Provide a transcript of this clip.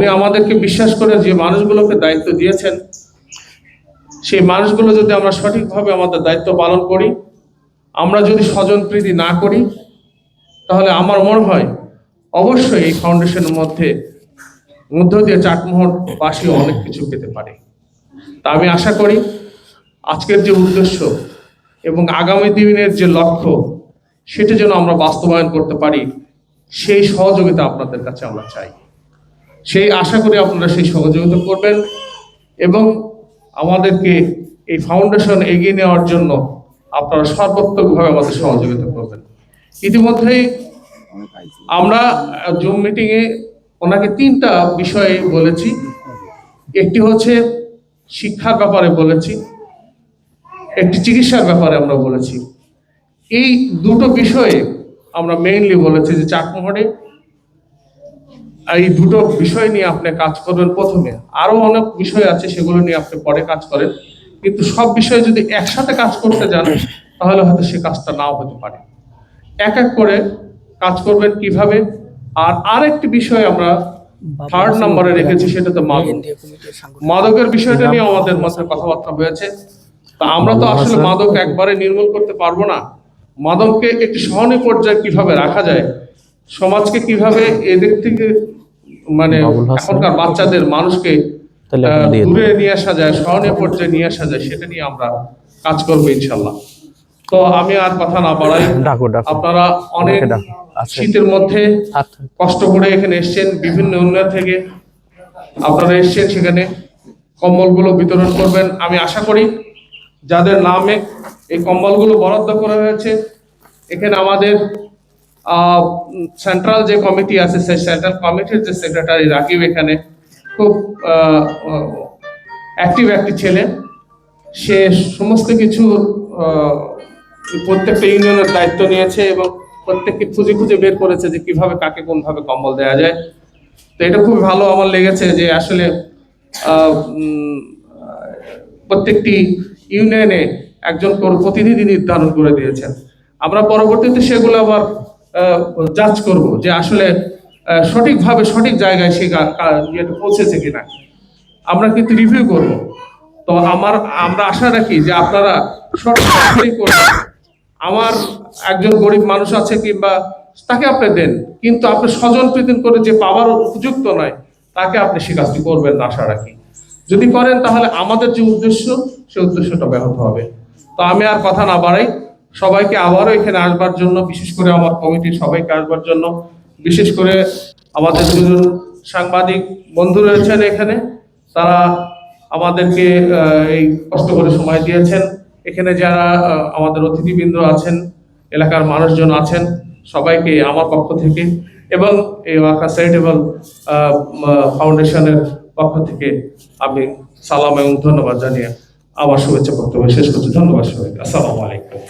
উনি আমাদেরকে বিশ্বাস করে যে মানুষগুলোকে দায়িত্ব দিয়েছেন। সেই মানুষগুলো যদি আমরা সঠিকভাবে আমাদের দায়িত্ব পালন করি, আমরা যদি স্বজন প্রীতি না করি, তাহলে আমার মনে হয় অবশ্যই এই ফাউন্ডেশনের মধ্যে, মধ্য দিয়ে চাটমোহরবাসী অনেক কিছু পেতে পারে। তা আমি আশা করি আজকের যে উদ্দেশ্য এবং আগামী দিনের যে লক্ষ্য, সেটা যেন আমরা বাস্তবায়ন করতে পারি, সেই সহযোগিতা আপনাদের কাছে আমরা চাই। সেই আশা করি আপনারা সেই সহযোগিতা করবেন এবং আমাদেরকে এই ফাউন্ডেশন এগিয়ে নেওয়ার জন্য আপনারা সর্বাত্মকভাবে আমাদের সহযোগিতা করবেন। ইতিমধ্যেই আমরা জুম মিটিংয়ে ওনাকে তিনটা বিষয়ে বলেছি। একটি হচ্ছে শিক্ষার ব্যাপারে বলেছি, একটি চিকিৎসার ব্যাপারে আমরা বলেছি। এই দুটো বিষয়ে আমরা মেইনলি বলেছি যে চাকমোহরে এই দুটো বিষয় নিয়ে আপনি কাজ করবেন প্রথমে। আরও অনেক বিষয় আছে সেগুলো নিয়ে আপনি পরে কাজ করেন। কিন্তু সব বিষয়ে যদি একসাথে কাজ করতে যান তাহলে হয়তো সে কাজটা নাও হতে পারে। এক এক করে কাজ করবেন কীভাবে? আর আরেকটি বিষয় আমরা থার্ড নম্বরে রেখেছি সেটা তো মাদক। মাদকের বিষয়টা নিয়ে আমাদের মধ্যে কথাবার্তা হয়েছে। তা আমরা তো আসলে মাদক একবারে নির্মূল করতে পারব না। মাদককে একটি সহনীয় পর্যায়ে কীভাবে রাখা যায়? সমাজকে কীভাবে এদের থেকে মানে এখনকার বাচ্চাদের মানুষকে। দূরে নিয়ে আসা যায় স্মরণীয় পর্যায়ে নিয়ে আসা যায় সেটা নিয়ে আমরা কাজ করব ইনশাল্লাহ তো আমি আর কথা না বাড়াই আপনারা অনেক। শীতের মধ্যে। কষ্ট করে এখানে এসেছেন বিভিন্ন উন্নয়ন থেকে আপনারা এসেছেন সেখানে কম্বলগুলো বিতরণ করবেন আমি আশা করি যাদের নামে এই কম্বলগুলো বরাদ্দ করা হয়েছে এখানে আমাদের সেন্ট্রাল যে কমিটি আছে, সেই সেন্ট্রাল কমিটির যে সেক্রেটারি রাকিব এখানে খুব অ্যাক্টিভ একটি ছেলে। সে সমস্ত কিছু প্রত্যেকটা ইউনিয়নের দায়িত্ব নিয়েছে এবং প্রত্যেককে খুঁজে খুঁজে বের করেছে যে কীভাবে কাকে কোনভাবে কম্বল দেওয়া যায়। তো এটা খুব ভালো আমার লেগেছে যে আসলে প্রত্যেকটি ইউনিয়নে একজন প্রতিনিধি নির্ধারণ করে দিয়েছেন। আমরা পরবর্তীতে সেগুলো আবার জাজ করব যে আসলে সঠিকভাবে সঠিক জায়গায় সে ইয়েটা পৌঁছেছে কিনা। আমরা কিন্তু রিভিউ করব। তো আমার, আমরা আশা রাখি যে আপনারা সঠিক আমার একজন গরিব মানুষ আছে কিংবা তাকে আপনি দেন, কিন্তু আপনি স্বজন প্রীতি করে যে পাওয়ার উপযুক্ত নয়, তাকে আপনি সে কাজটি করবেন না আশা রাখি। যদি করেন তাহলে আমাদের যে উদ্দেশ্য, সে উদ্দেশ্যটা ব্যাহত হবে। তো আমি আর কথা না বাড়াই। সবাইকে আবারও এখানে আসবার জন্য, বিশেষ করে আমার কমিটির সবাইকে আসবার জন্য, বিশেষ করে আমাদের দুজন সাংবাদিক বন্ধু রয়েছেন এখানে। তারা আমাদেরকে এই কষ্ট করে সময় দিয়েছেন। এখানে যারা আমাদের অতিথিবৃন্দ আছেন, এলাকার মানুষজন আছেন, সবাইকে আমার পক্ষ থেকে এবং এই ওয়াকা চ্যারিটেবল ফাউন্ডেশনের পক্ষ থেকে আমি সালাম এবং ধন্যবাদ জানিয়ে আমার শুভেচ্ছা বক্তব্য শেষ করছি। ধন্যবাদ সবাইকে। আসসালামু আলাইকুম।